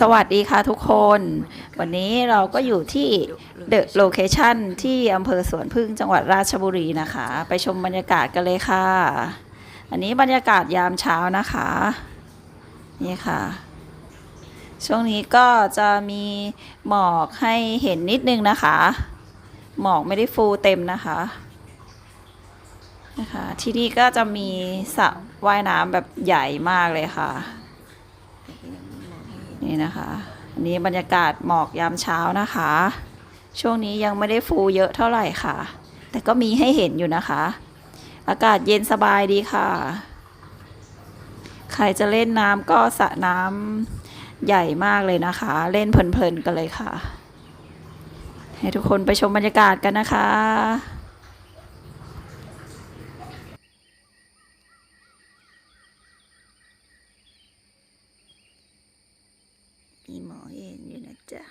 สวัสดีค่ะทุกคน วันนี้เราก็อยู่ที่ The Location ที่อำเภอสวนพึ่งจังหวัดราชบุรีนะคะ ไปชมบรรยากาศกันเลยค่ะ อันนี้บรรยากาศยามเช้านะคะ นี่ค่ะ ช่วงนี้ก็จะมีหมอกให้เห็นนิดนึงนะคะ หมอกไม่ได้ฟูเต็มนะคะนะคะ ที่นี่ก็จะมีสระว่ายน้ำแบบใหญ่มากเลยค่ะ นี่นะคะอันนี้บรรยากาศหมอกยามเช้านะคะ ช่วงนี้ยังไม่ได้ฟูเยอะเท่าไหร่ค่ะ แต่ก็มีให้เห็นอยู่นะคะ อากาศเย็นสบายดีค่ะ ใครจะเล่นน้ำก็สระน้ำใหญ่มากเลยนะคะ เล่นเพลินๆกันเลยค่ะ ให้ทุกคนไปชมบรรยากาศกันนะคะ มีหมอเองอยู่นะจ๊ะ